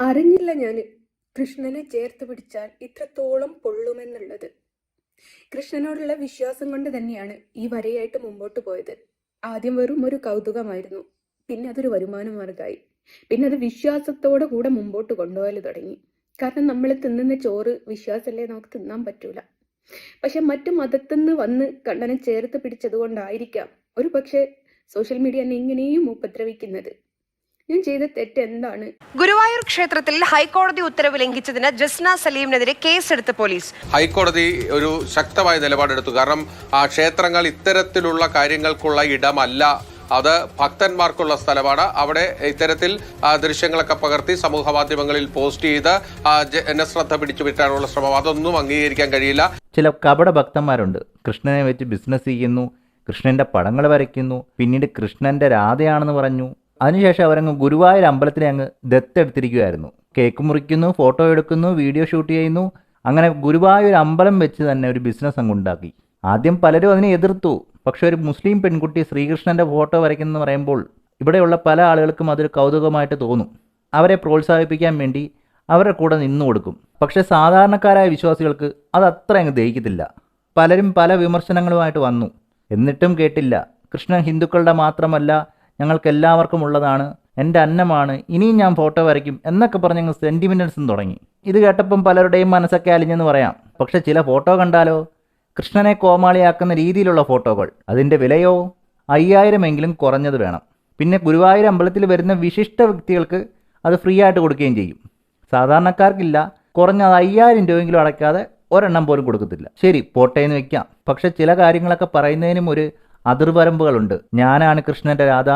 അറിഞ്ഞില്ല ഞാൻ കൃഷ്ണനെ ചേർത്ത് പിടിച്ചാൽ ഇത്രത്തോളം പൊള്ളുമെന്നുള്ളത്. കൃഷ്ണനോടുള്ള വിശ്വാസം കൊണ്ട് തന്നെയാണ് ഈ വരയായിട്ട് മുമ്പോട്ട് പോയത്. ആദ്യം വെറും ഒരു കൗതുകമായിരുന്നു. പിന്നെ അതൊരു വരുമാന മാർഗമായി പിന്നെ അത് വിശ്വാസത്തോടെ കൂടെ മുമ്പോട്ട് കൊണ്ടുപോകൽ തുടങ്ങി. കാരണം നമ്മൾ തിന്നുന്ന ചോറ് വിശ്വാസമല്ലേ നമുക്ക് തിന്നാൻ പറ്റൂല. പക്ഷെ മറ്റു മതത്തിൽ നിന്ന് വന്ന് കണ്ണനെ ചേർത്ത് പിടിച്ചത് കൊണ്ടായിരിക്കാം. ഒരു പക്ഷേ സോഷ്യൽ മീഡിയ എന്നെ ഇങ്ങനെയും ഉപദ്രവിക്കുന്നത്. ഞാൻ ചെയ്ത തെറ്റ് എന്താണ്? ഗുരുവായൂർ ക്ഷേത്രത്തിൽ ഹൈക്കോടതി ഉത്തരവ് ലംഘിച്ചതിന് ജസ്ന സലീമിനെതിരെ കേസെടുത്ത് പോലീസ്. ഹൈക്കോടതി ഒരു ശക്തമായ നിലപാടെടുത്തു. കാരണം ആ ക്ഷേത്രങ്ങൾ ഇത്തരത്തിലുള്ള കാര്യങ്ങൾക്കുള്ള ഇടമല്ല. അത് ഭക്തന്മാർക്കുള്ള സ്ഥലമാണ്. അവിടെ ഇത്തരത്തിൽ ആ, ദൃശ്യങ്ങളൊക്കെ പകർത്തി സമൂഹ മാധ്യമങ്ങളിൽ പോസ്റ്റ് ചെയ്ത് ജനശ്രദ്ധ പിടിച്ചുപറ്റാനുള്ള ശ്രമം. അതൊന്നും അംഗീകരിക്കാൻ കഴിയില്ല. ചില കപട ഭക്തന്മാരുണ്ട്. കൃഷ്ണനെ വെച്ച് ബിസിനസ് ചെയ്യുന്നു. കൃഷ്ണന്റെ പടങ്ങൾ വരയ്ക്കുന്നു. പിന്നീട് കൃഷ്ണന്റെ രാധയാണെന്ന് പറഞ്ഞു. അതിനുശേഷം അവരങ്ങ് ഗുരുവായൂർ അമ്പലത്തിനെ അങ്ങ് ദത്തെടുത്തിരിക്കുകയായിരുന്നു കേക്ക് മുറിക്കുന്നു ഫോട്ടോ എടുക്കുന്നു വീഡിയോ ഷൂട്ട് ചെയ്യുന്നു. അങ്ങനെ ഗുരുവായൂർ അമ്പലം വെച്ച് തന്നെ ഒരു ബിസിനസ് അങ്ങ് ഉണ്ടാക്കി. ആദ്യം പലരും അതിനെ എതിർത്തു. പക്ഷേ ഒരു മുസ്ലിം പെൺകുട്ടി ശ്രീകൃഷ്ണന്റെ ഫോട്ടോ വരയ്ക്കുന്നെന്ന് പറയുമ്പോൾ ഇവിടെയുള്ള പല ആളുകൾക്കും അതൊരു കൗതുകമായിട്ട് തോന്നും. അവരെ പ്രോത്സാഹിപ്പിക്കാൻ വേണ്ടി അവരുടെ കൂടെ നിന്നു കൊടുക്കും. പക്ഷേ സാധാരണക്കാരായ വിശ്വാസികൾക്ക് അത് അത്ര അങ്ങ് ദഹിക്കത്തില്ല. പലരും പല വിമർശനങ്ങളുമായിട്ട് വന്നു. എന്നിട്ടും കേട്ടില്ല. കൃഷ്ണൻ ഹിന്ദുക്കളുടെ മാത്രമല്ല ഞങ്ങൾക്ക് എല്ലാവർക്കും ഉള്ളതാണ് എന്റെ അന്നമാണ് ഇനിയും ഞാൻ ഫോട്ടോ വരയ്ക്കും എന്നൊക്കെ പറഞ്ഞ് ഞങ്ങൾ സെന്റിമെന്റ്സും തുടങ്ങി. ഇത് കേട്ടപ്പം പലരുടെയും മനസ്സൊക്കെ അലിഞ്ഞെന്ന് പറയാം. പക്ഷെ ചില ഫോട്ടോ കണ്ടാലോ? കൃഷ്ണനെ കോമാളിയാക്കുന്ന രീതിയിലുള്ള ഫോട്ടോകൾ അതിന്റെ വിലയോ? അയ്യായിരമെങ്കിലും കുറഞ്ഞത് വേണം. പിന്നെ ഗുരുവായൂർ അമ്പലത്തിൽ വരുന്ന വിശിഷ്ട വ്യക്തികൾക്ക് അത് ഫ്രീ ആയിട്ട് കൊടുക്കുകയും ചെയ്യും. സാധാരണക്കാർക്കില്ല കുറഞ്ഞത് അയ്യായിരം രൂപയെങ്കിലും അടയ്ക്കാതെ ഒരെണ്ണം പോലും കൊടുക്കത്തില്ല. ശരി പോട്ടെ എന്ന് വെക്കാം. പക്ഷെ ചില കാര്യങ്ങളൊക്കെ പറയുന്നതിനും ഒരു അതിർവരമ്പുകളുണ്ട്. ഞാനാണ് കൃഷ്ണന്റെ രാധ.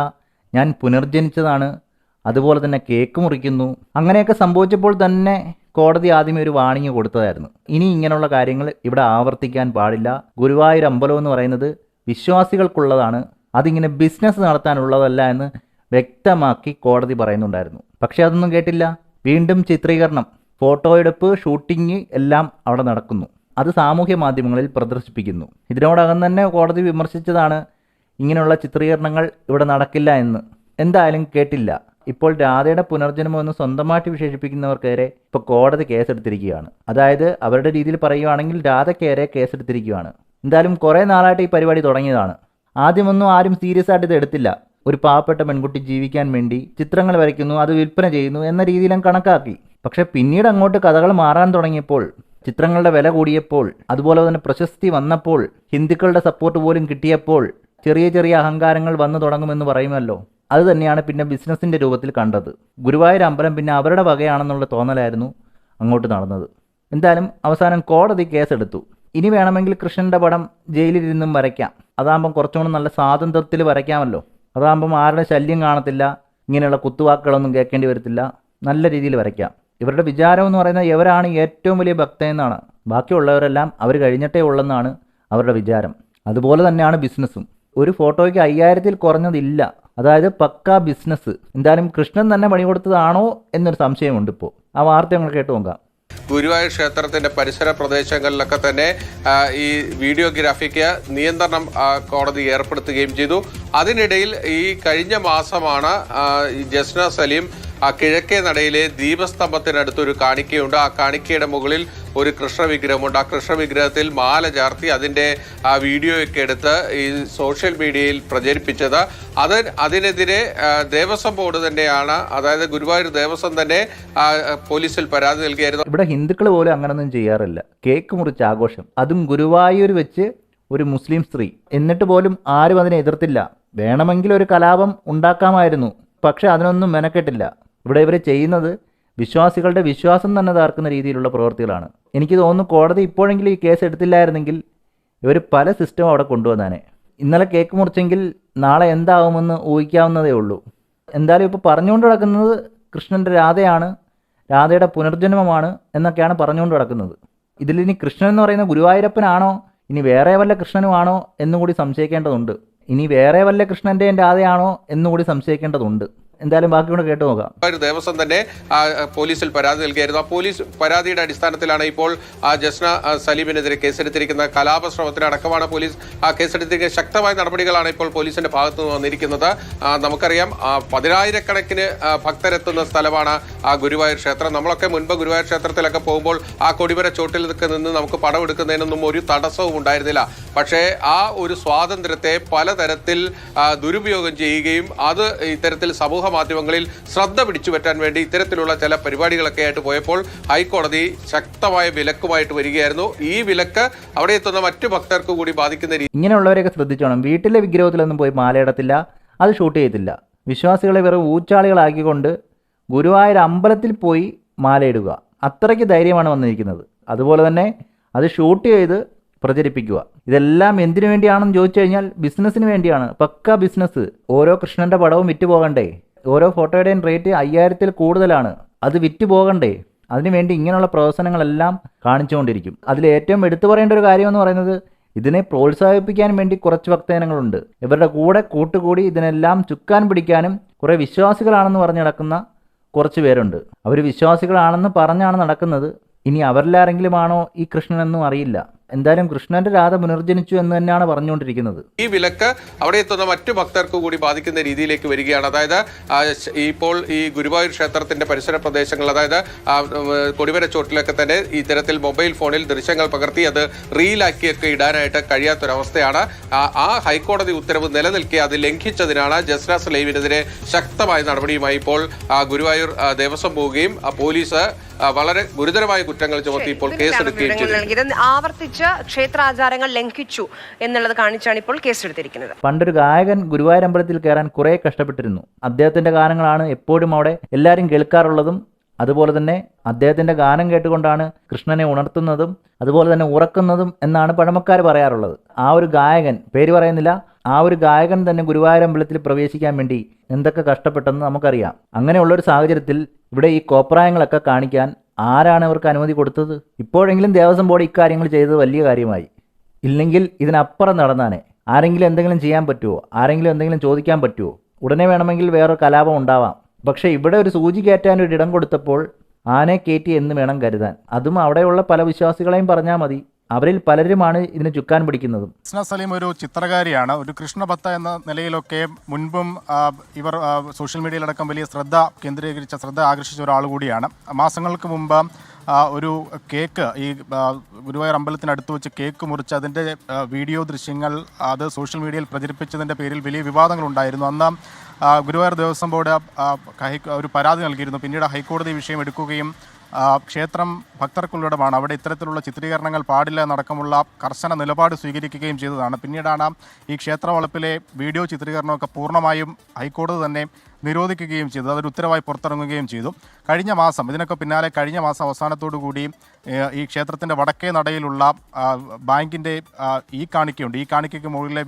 ഞാൻ പുനർജനിച്ചതാണ്. അതുപോലെ തന്നെ കേക്ക് മുറിക്കുന്നു. അങ്ങനെയൊക്കെ സംഭവിച്ചപ്പോൾ തന്നെ കോടതി ആദ്യമേ ഒരു വാണിംഗ് കൊടുത്തതായിരുന്നു. ഇനി ഇങ്ങനെയുള്ള കാര്യങ്ങൾ ഇവിടെ ആവർത്തിക്കാൻ പാടില്ല. ഗുരുവായൂർ അമ്പലം എന്ന് പറയുന്നത് വിശ്വാസികൾക്കുള്ളതാണ്. അതിങ്ങനെ ബിസിനസ് നടത്താനുള്ളതല്ല എന്ന് വ്യക്തമാക്കി കോടതി പറയുന്നുണ്ടായിരുന്നു. പക്ഷേ അതൊന്നും കേട്ടില്ല. വീണ്ടും ചിത്രീകരണം. ഫോട്ടോ എടുപ്പ് ഷൂട്ടിംഗ് എല്ലാം അവിടെ നടക്കുന്നു. അത് സാമൂഹ്യ മാധ്യമങ്ങളിൽ പ്രദർശിപ്പിക്കുന്നു. ഇതിനോടകം തന്നെ കോടതി വിമർശിച്ചതാണ് ഇങ്ങനെയുള്ള ചിത്രീകരണങ്ങൾ ഇവിടെ നടക്കില്ല എന്ന്. എന്തായാലും കേട്ടില്ല. ഇപ്പോൾ രാധയുടെ പുനർജന്മം എന്ന് സ്വന്തമായിട്ട് വിശേഷിപ്പിക്കുന്നവർക്കേറെ ഇപ്പോൾ കോടതി കേസെടുത്തിരിക്കുകയാണ്. അതായത് അവരുടെ രീതിയിൽ പറയുകയാണെങ്കിൽ രാധയ്ക്കേരെ കേസെടുത്തിരിക്കുകയാണ്. എന്തായാലും കുറേ നാളായിട്ട് ഈ പരിപാടി തുടങ്ങിയതാണ്. ആദ്യമൊന്നും ആരും സീരിയസ് ആയിട്ട് ഇത് എടുത്തില്ല. ഒരു പാവപ്പെട്ട പെൺകുട്ടി ജീവിക്കാൻ വേണ്ടി ചിത്രങ്ങൾ വരയ്ക്കുന്നു അത് വിൽപ്പന ചെയ്യുന്നു എന്ന രീതിയിലും കണക്കാക്കി. പക്ഷെ പിന്നീട് അങ്ങോട്ട് കഥകൾ മാറാൻ തുടങ്ങിയപ്പോൾ ചിത്രങ്ങളുടെ വില കൂടിയപ്പോൾ അതുപോലെ തന്നെ പ്രശസ്തി വന്നപ്പോൾ ഹിന്ദുക്കളുടെ സപ്പോർട്ട് പോലും കിട്ടിയപ്പോൾ ചെറിയ ചെറിയ അഹങ്കാരങ്ങൾ വന്നു തുടങ്ങുമെന്ന് പറയുമല്ലോ. അത് തന്നെയാണ് പിന്നെ ബിസിനസിന്റെ രൂപത്തിൽ കണ്ടത്. ഗുരുവായൂർ അമ്പലം പിന്നെ അവരുടെ വകയാണെന്നുള്ള തോന്നലായിരുന്നു അങ്ങോട്ട് നടന്നത്. എന്തായാലും അവസാനം കോടതി കേസെടുത്തു. ഇനി വേണമെങ്കിൽ കൃഷ്ണന്റെ പടം ജയിലിലിരുന്നും വരയ്ക്കാം. അതാകുമ്പം കുറച്ചുകൂടി നല്ല സ്വാതന്ത്ര്യത്തിൽ വരയ്ക്കാമല്ലോ. അതാകുമ്പം ആരുടെ ശല്യം കാണത്തില്ല ഇങ്ങനെയുള്ള കുത്തുവാക്കുകളൊന്നും കേൾക്കേണ്ടി വരത്തില്ല. നല്ല രീതിയിൽ വരയ്ക്കാം. ഇവരുടെ വിചാരം എന്ന് പറയുന്നത് ഇവരാണ് ഏറ്റവും വലിയ ഭക്തയെന്നാണ് ബാക്കിയുള്ളവരെല്ലാം അവർ കഴിഞ്ഞിട്ടേ ഉള്ളെന്നാണ് അവരുടെ വിചാരം. അതുപോലെ തന്നെയാണ് ബിസിനസ്സും. ഒരു ഫോട്ടോയ്ക്ക് അയ്യായിരത്തിൽ കുറഞ്ഞതില്ല. അതായത് പക്കാ ബിസിനസ് എന്തായാലും കൃഷ്ണൻ തന്നെ പണി കൊടുത്തതാണോ എന്നൊരു സംശയമുണ്ട് ഇപ്പോൾ ആ വാർത്ത ഞങ്ങൾ കേട്ടു നോക്കാം. ഗുരുവായൂർ ക്ഷേത്രത്തിന്റെ പരിസര പ്രദേശങ്ങളിലൊക്കെ തന്നെ ഈ വീഡിയോഗ്രാഫിക്ക് നിയന്ത്രണം കോടതി ഏർപ്പെടുത്തുകയും ചെയ്തു. അതിനിടയിൽ ഈ കഴിഞ്ഞ മാസമാണ് ജസ്ന സലീം ആ കിഴക്കേ നടയിലെ ദീപസ്തംഭത്തിനടുത്തൊരു കാണിക്കയുണ്ട്. ആ കാണിക്കയുടെ മുകളിൽ ഒരു കൃഷ്ണവിഗ്രഹമുണ്ട്. ആ കൃഷ്ണവിഗ്രഹത്തിൽ മാല ചാർത്തി അതിന്റെ ആ വീഡിയോയൊക്കെ എടുത്ത് ഈ സോഷ്യൽ മീഡിയയിൽ പ്രചരിപ്പിച്ചത്. അത് അതിനെതിരെ ദേവസ്വം ബോർഡ് തന്നെയാണ് അതായത് ഗുരുവായൂർ ദേവസ്വം തന്നെ പോലീസിൽ പരാതി നൽകിയായിരുന്നു. ഇവിടെ ഹിന്ദുക്കൾ പോലും അങ്ങനൊന്നും ചെയ്യാറില്ല. കേക്ക് മുറിച്ച് ആഘോഷം. അതും ഗുരുവായൂർ വെച്ച് ഒരു മുസ്ലിം സ്ത്രീ. എന്നിട്ട് പോലും ആരും അതിനെ എതിർത്തില്ല. വേണമെങ്കിൽ ഒരു കലാപം ഉണ്ടാക്കാമായിരുന്നു. പക്ഷെ അതിനൊന്നും മെനക്കെട്ടില്ല. ഇവിടെ ഇവർ ചെയ്യുന്നത് വിശ്വാസികളുടെ വിശ്വാസം തന്നെ തകർക്കുന്ന രീതിയിലുള്ള പ്രവൃത്തികളാണ് എനിക്ക് തോന്നുന്നു കോടതി ഇപ്പോഴെങ്കിലും ഈ കേസ് എടുത്തില്ലായിരുന്നെങ്കിൽ ഇവർ പല സിസ്റ്റം അവിടെ കൊണ്ടുവന്നാനെ. ഇന്നലെ കേക്ക് മുറിച്ചെങ്കിൽ നാളെ എന്താവുമെന്ന് ഊഹിക്കാവുന്നതേ ഉള്ളൂ. എന്തായാലും ഇപ്പോൾ പറഞ്ഞുകൊണ്ട് നടക്കുന്നത് കൃഷ്ണന്റെ രാധയാണ് രാധയുടെ പുനർജന്മമാണ് എന്നൊക്കെയാണ് പറഞ്ഞുകൊണ്ട് നടക്കുന്നത്. ഇതിലിനി കൃഷ്ണൻ എന്ന് പറയുന്ന ഗുരുവായൂരപ്പനാണോ ഇനി വേറെ വല്ല കൃഷ്ണനുമാണോ എന്നുകൂടി സംശയിക്കേണ്ടതുണ്ട്. ഇനി വേറെ വല്ല കൃഷ്ണന്റെയും രാധയാണോ എന്നുകൂടി സംശയിക്കേണ്ടതുണ്ട്. എന്തായാലും ബാക്കി കൂടെ കേട്ടു നോക്കാം. ഒരു ദേവസ്വം തന്നെ പോലീസിൽ പരാതി നൽകിയായിരുന്നു. ആ പോലീസ് പരാതിയുടെ അടിസ്ഥാനത്തിലാണ് ഇപ്പോൾ ആ ജസ്ന സലീമിനെതിരെ കേസെടുത്തിരിക്കുന്ന കലാപശ്രമത്തിന് അടക്കമാണ് പോലീസ് ആ കേസെടുത്തിരിക്കുന്ന ശക്തമായ നടപടികളാണ് ഇപ്പോൾ പോലീസിന്റെ ഭാഗത്തു നിന്ന് വന്നിരിക്കുന്നത്. നമുക്കറിയാം പതിനായിരക്കണക്കിന് ഭക്തരെത്തുന്ന സ്ഥലമാണ് ആ ഗുരുവായൂർ ക്ഷേത്രം. നമ്മളൊക്കെ മുൻപ് ഗുരുവായൂർ ക്ഷേത്രത്തിലൊക്കെ പോകുമ്പോൾ ആ കൊടിമര ചോട്ടിലൊക്കെ നിന്ന് നമുക്ക് പടം എടുക്കുന്നതിനൊന്നും ഒരു തടസ്സവും ഉണ്ടായിരുന്നില്ല. പക്ഷേ ആ ഒരു സ്വാതന്ത്ര്യത്തെ പലതരത്തിൽ ദുരുപയോഗം ചെയ്യുകയും അത് ഇത്തരത്തിൽ സമൂഹ മാധ്യമങ്ങളിൽ ശ്രദ്ധ പിടിച്ചു പറ്റാൻ വേണ്ടി ഇത്തരത്തിലുള്ള ചില പരിപാടികളൊക്കെ ആയിട്ട് പോയപ്പോൾ ഹൈക്കോടതി ശക്തമായ വിലക്കുമായിട്ട് വരികയായിരുന്നു. ഈ വിലക്ക് അവിടെ എത്തുന്ന മറ്റു ഭക്തർക്ക് കൂടി ബാധിക്കുന്ന രീതി ഇങ്ങനെയുള്ളവരെയൊക്കെ ശ്രദ്ധിച്ചോണം വീട്ടിലെ വിഗ്രഹത്തിലൊന്നും പോയി മാലയിടത്തില്ല അത് ഷൂട്ട് ചെയ്തില്ല വിശ്വാസികളെ വെറും ഊച്ചാളികളാക്കിക്കൊണ്ട് ഗുരുവായൂർ അമ്പലത്തിൽ പോയി മാലയിടുക അത്രയ്ക്ക് ധൈര്യമാണ് വന്നിരിക്കുന്നത്. അതുപോലെ തന്നെ അത് ഷൂട്ട് ചെയ്ത് പ്രചരിപ്പിക്കുക. ഇതെല്ലാം എന്തിനു വേണ്ടിയാണെന്ന് ചോദിച്ചു കഴിഞ്ഞാൽ ബിസിനസ്സിന് വേണ്ടിയാണ്. പക്ക ബിസിനസ് ഓരോ കൃഷ്ണന്റെ പടവും വിറ്റ് പോകണ്ടേ ഓരോ ഫോട്ടോയുടെയും റേറ്റ് അയ്യായിരത്തിൽ കൂടുതലാണ്. അത് വിറ്റ് പോകണ്ടേ? അതിനുവേണ്ടി ഇങ്ങനെയുള്ള പ്രവർത്തനങ്ങളെല്ലാം കാണിച്ചുകൊണ്ടിരിക്കും. അതിൽ ഏറ്റവും എടുത്തു പറയേണ്ട ഒരു കാര്യം എന്ന് പറയുന്നത് ഇതിനെ പ്രോത്സാഹിപ്പിക്കാൻ വേണ്ടി കുറച്ച് ഭക്തജനങ്ങളുണ്ട്. ഇവരുടെ കൂടെ കൂട്ടുകൂടി ഇതിനെല്ലാം ചുക്കാൻ പിടിക്കാനും കുറേ വിശ്വാസികളാണെന്ന് പറഞ്ഞ് നടക്കുന്ന കുറച്ച് പേരുണ്ട്. അവർ വിശ്വാസികളാണെന്ന് പറഞ്ഞാണ് നടക്കുന്നത്. ഇനി അവരിലാരെങ്കിലും ആണോ ഈ കൃഷ്ണനെന്നും അറിയില്ല. എന്തായാലും കൃഷ്ണന്റെ രാധ പുനർജനിച്ചു എന്ന് തന്നെയാണ് പറഞ്ഞുകൊണ്ടിരിക്കുന്നത്. ഈ വിലക്ക് അവിടെ എത്തുന്ന മറ്റു ഭക്തർക്ക് കൂടി ബാധിക്കുന്ന രീതിയിലേക്ക് വരികയാണ്. അതായത് ഇപ്പോൾ ഈ ഗുരുവായൂർ ക്ഷേത്രത്തിന്റെ പരിസര പ്രദേശങ്ങൾ അതായത് കൊടിവര ഉം, കൊടിമര ചോട്ടിലൊക്കെ തന്നെ ഇത്തരത്തിൽ മൊബൈൽ ഫോണിൽ ദൃശ്യങ്ങൾ പകർത്തി അത് റീലാക്കിയൊക്കെ ഇടാനായിട്ട് കഴിയാത്തൊരവസ്ഥയാണ്. ആ, ഹൈക്കോടതി ഉത്തരവ് നിലനിൽക്കെ അത് ലംഘിച്ചതിനാണ് ജസ്ന ലൈവിനെതിരെ ശക്തമായ നടപടിയുമായി ഇപ്പോൾ ഗുരുവായൂർ ദേവസ്വം പോവുകയും പോലീസ് വളരെ ഗുരുതരമായ കുറ്റങ്ങൾ ചുമത്തി ഇപ്പോൾ കേസെടുക്കുകയും ചെയ്തു ആവർത്തിച്ച് ക്ഷേത്രാചാരങ്ങൾ ലംഘിച്ചു എന്നുള്ളത് കാണിച്ചാണ് ഇപ്പോൾ കേസെടുത്തിരിക്കുന്നത്. പണ്ടൊരു ഗായകൻ ഗുരുവായൂരമ്പലത്തിൽ കയറാൻ കുറെ കഷ്ടപ്പെട്ടിരുന്നു. അദ്ദേഹത്തിന്റെ ഗാനങ്ങളാണ് എപ്പോഴും അവിടെ എല്ലാവരും കേൾക്കാറുള്ളതും അതുപോലെ തന്നെ അദ്ദേഹത്തിന്റെ ഗാനം കേട്ടുകൊണ്ടാണ് കൃഷ്ണനെ ഉണർത്തുന്നതും അതുപോലെ തന്നെ ഉറക്കുന്നതും എന്നാണ് പഴമക്കാർ പറയാറുള്ളത്. ആ ഒരു ഗായകൻ പേര് പറയുന്നില്ല ആ ഒരു ഗായകൻ തന്നെ ഗുരുവായൂരമ്പലത്തിൽ പ്രവേശിക്കാൻ വേണ്ടി എന്തൊക്കെ കഷ്ടപ്പെട്ടെന്ന് നമുക്കറിയാം. അങ്ങനെയുള്ള ഒരു സാഹചര്യത്തിൽ ഇവിടെ ഈ കോപ്രായങ്ങളൊക്കെ കാണിക്കാൻ ആരാണ് ഇവർക്ക് അനുമതി കൊടുത്തത്? ഇപ്പോഴെങ്കിലും ദേവസ്വം ബോർഡ് ഇക്കാര്യങ്ങൾ ചെയ്തത് വലിയ കാര്യമായി. ഇല്ലെങ്കിൽ ഇതിനപ്പുറം നടന്നാനെ. ആരെങ്കിലും എന്തെങ്കിലും ചെയ്യാൻ പറ്റുമോ ആരെങ്കിലും എന്തെങ്കിലും ചോദിക്കാൻ പറ്റുമോ ഉടനെ വേണമെങ്കിൽ വേറെ കലാപം ഉണ്ടാവാം. പക്ഷേ ഇവിടെ ഒരു സൂചി കയറ്റാൻ ഒരു ഇടം കൊടുത്തപ്പോൾ ആനെ കയറ്റി എന്ന് വേണം കരുതാൻ. അതും അവിടെയുള്ള പല വിശ്വാസികളെയും പറഞ്ഞാൽ മതി. അവരിൽ പലരുമാണ് ഇതിന് ചുക്കാൻ പിടിക്കുന്നതും. ഹസ്ന സലീം ഒരു ചിത്രകാരിയാണ്. ഒരു കൃഷ്ണഭക്ത എന്ന നിലയിലൊക്കെ മുൻപും ഇവർ സോഷ്യൽ മീഡിയയിലടക്കം വലിയ ശ്രദ്ധ കേന്ദ്രീകരിച്ച ശ്രദ്ധ ആകർഷിച്ച ഒരാൾ കൂടിയാണ്. മാസങ്ങൾക്ക് മുമ്പ് ഒരു കേക്ക് ഈ ഗുരുവായൂർ അമ്പലത്തിനടുത്ത് വെച്ച് കേക്ക് മുറിച്ച് അതിന്റെ വീഡിയോ ദൃശ്യങ്ങൾ അത് സോഷ്യൽ മീഡിയയിൽ പ്രചരിപ്പിച്ചതിന്റെ പേരിൽ വലിയ വിവാദങ്ങളുണ്ടായിരുന്നു അന്ന് ഗുരുവായൂർ ദേവസ്വം ബോർഡ് ഒരു പരാതി നൽകിയിരുന്നു. പിന്നീട് ഹൈക്കോടതി വിഷയം എടുക്കുകയും ക്ഷേത്രം ഭക്തർക്കുള്ളിടമാണ്. അവിടെ ഇത്തരത്തിലുള്ള ചിത്രീകരണങ്ങൾ പാടില്ല എന്നടക്കമുള്ള കർശന നിലപാട് സ്വീകരിക്കുകയും ചെയ്തതാണ്. പിന്നീടാണ് ഈ ക്ഷേത്ര വളപ്പിലെ വീഡിയോ ചിത്രീകരണമൊക്കെ പൂർണമായും ഹൈക്കോടതി തന്നെ നിരോധിക്കുകയും ചെയ്തു. അതൊരു ഉത്തരവായി പുറത്തിറങ്ങുകയും ചെയ്തു. കഴിഞ്ഞ മാസം ഇതിനൊക്കെ പിന്നാലെ കഴിഞ്ഞ മാസം അവസാനത്തോടു കൂടി ഈ ക്ഷേത്രത്തിന്റെ വടക്കേ നടയിലുള്ള ബാങ്കിന്റെ ഈ കാണിക്കയുണ്ട്. ഈ കാണിക്കയ്ക്ക് മുകളിലെ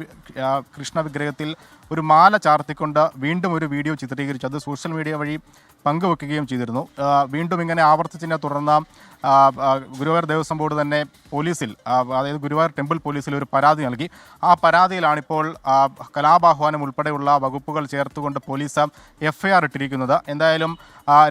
കൃഷ്ണ വിഗ്രഹത്തിൽ ഒരു മാല ചാർത്തിക്കൊണ്ട് വീണ്ടും ഒരു വീഡിയോ ചിത്രീകരിച്ചു. അത് സോഷ്യൽ മീഡിയ വഴി പങ്കുവെക്കുകയും ചെയ്തിരുന്നു. വീണ്ടും ഇങ്ങനെ ആവർത്തിച്ചതിനെ തുടർന്ന് ഗുരുവായൂർ ദേവസ്വം ബോർഡ് തന്നെ പോലീസിൽ അതായത് ഗുരുവായൂർ ടെമ്പിൾ പോലീസിൽ ഒരു പരാതി നൽകി. ആ പരാതിയിലാണിപ്പോൾ കലാപാഹ്വാനം ഉൾപ്പെടെയുള്ള വകുപ്പുകൾ ചേർത്തുകൊണ്ട് പോലീസ് എഫ് ഐ ആർ ഇട്ടിരിക്കുന്നത്. എന്തായാലും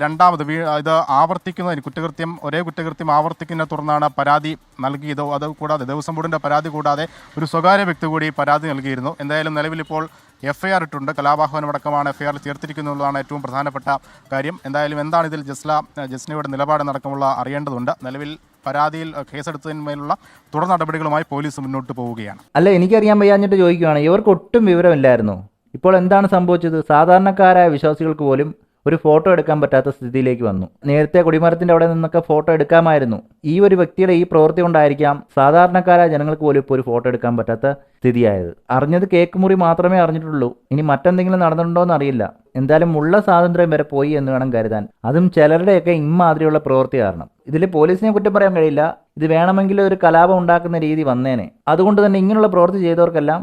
രണ്ടാമത് ഇത് ആവർത്തിക്കുന്നതിന് കുറ്റകൃത്യം ഒരേ കുറ്റകൃത്യം ആവർത്തിക്കുന്നതിനെ തുടർന്നാണ് പരാതി നൽകിയത്. അത് കൂടാതെ ദേവസ്വം ബോർഡിന്റെ പരാതി കൂടാതെ ഒരു സ്വകാര്യ വ്യക്തി കൂടി പരാതി നൽകിയിരുന്നു. എന്തായാലും നിലവിലിപ്പോൾ എഫ് ഐ ആർ ഇട്ടുണ്ട്. കലാപാഹ്വാനം അടക്കമാണ് എഫ് ഐ ആർ ചേർത്തിരിക്കുന്നുള്ളതാണ് ഏറ്റവും പ്രധാനപ്പെട്ട കാര്യം. എന്തായാലും എന്താണ് ഇതിൽ ജസ്ല ജസ്നയുടെ നിലപാട് നടക്കമുള്ള അറിയേണ്ടതുണ്ട്. നിലവിൽ പരാതിയിൽ കേസെടുത്തതിന്മേലുള്ള തുടർ നടപടികളുമായി പോലീസ് മുന്നോട്ട് പോവുകയാണ്. അല്ല എനിക്കറിയാൻ വയ്യാഞ്ഞിട്ട് ചോദിക്കുകയാണ് ഇവർക്ക് ഒട്ടും വിവരമില്ലായിരുന്നു. ഇപ്പോൾ എന്താണ് സംഭവിച്ചത്? സാധാരണക്കാരായ വിശ്വാസികൾക്ക് പോലും ഒരു ഫോട്ടോ എടുക്കാൻ പറ്റാത്ത സ്ഥിതിയിലേക്ക് വന്നു. നേരത്തെ കൊടിമരത്തിന്റെ അവിടെ നിന്നൊക്കെ ഫോട്ടോ എടുക്കാമായിരുന്നു. ഈ ഒരു വ്യക്തിയുടെ ഈ പ്രവൃത്തി കൊണ്ടായിരിക്കാം സാധാരണക്കാരായ ജനങ്ങൾക്ക് പോലും ഇപ്പോൾ ഒരു ഫോട്ടോ എടുക്കാൻ പറ്റാത്ത സ്ഥിതിയായത്. അറിഞ്ഞത് കേക്ക് മുറി മാത്രമേ അറിഞ്ഞിട്ടുള്ളൂ. ഇനി മറ്റെന്തെങ്കിലും നടന്നിട്ടുണ്ടോ എന്ന് അറിയില്ല എന്തായാലും ഉള്ള സ്വാതന്ത്ര്യം വരെ പോയി എന്ന് വേണം കരുതാൻ. അതും ചിലരുടെയൊക്കെ ഇമ്മാതിരിയുള്ള പ്രവൃത്തി കാരണം. ഇതിൽ പോലീസിനെ കുറ്റം പറയാൻ കഴിയില്ല. ഇത് വേണമെങ്കിൽ ഒരു കലാപം ഉണ്ടാക്കുന്ന രീതി വന്നേനെ. അതുകൊണ്ട് തന്നെ ഇങ്ങനെയുള്ള പ്രവൃത്തി ചെയ്തവർക്കെല്ലാം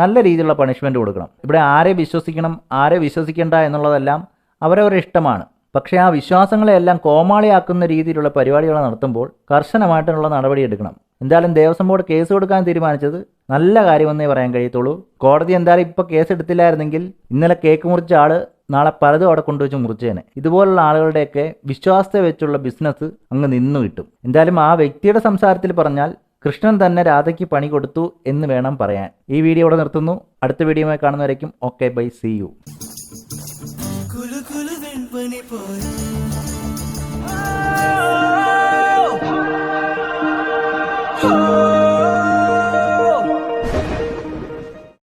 നല്ല രീതിയിലുള്ള പണിഷ്മെന്റ് കൊടുക്കണം. ഇവിടെ ആരെ വിശ്വസിക്കണം ആരെ വിശ്വസിക്കേണ്ട എന്നുള്ളതെല്ലാം അവരവരുടെ ഇഷ്ടമാണ്. പക്ഷേ ആ വിശ്വാസങ്ങളെല്ലാം കോമാളിയാക്കുന്ന രീതിയിലുള്ള പരിപാടികൾ നടത്തുമ്പോൾ കർശനമായിട്ടുള്ള നടപടി എടുക്കണം. എന്തായാലും ദേവസ്വം ബോർഡ് കേസ് കൊടുക്കാൻ തീരുമാനിച്ചത് നല്ല കാര്യമെന്നേ പറയാൻ കഴിയത്തുള്ളൂ. കോടതി എന്തായാലും ഇപ്പോൾ കേസ് എടുത്തില്ലായിരുന്നെങ്കിൽ ഇന്നലെ കേക്ക് മുറിച്ച ആൾ നാളെ പലതും അവിടെ കൊണ്ടുവച്ച് മുറിച്ചേനെ. ഇതുപോലുള്ള ആളുകളുടെയൊക്കെ വിശ്വാസത്തെ വെച്ചുള്ള ബിസിനസ് അങ്ങ് നിന്നു കിട്ടും. എന്തായാലും ആ വ്യക്തിയുടെ സംസാരത്തിൽ പറഞ്ഞാൽ കൃഷ്ണൻ തന്നെ രാധയ്ക്ക് പണി കൊടുത്തു എന്ന് വേണം പറയാൻ. ഈ വീഡിയോ ഇവിടെ നിർത്തുന്നു. അടുത്ത വീഡിയോയുമായി കാണുന്നവരേക്കും okay bye see you. Oh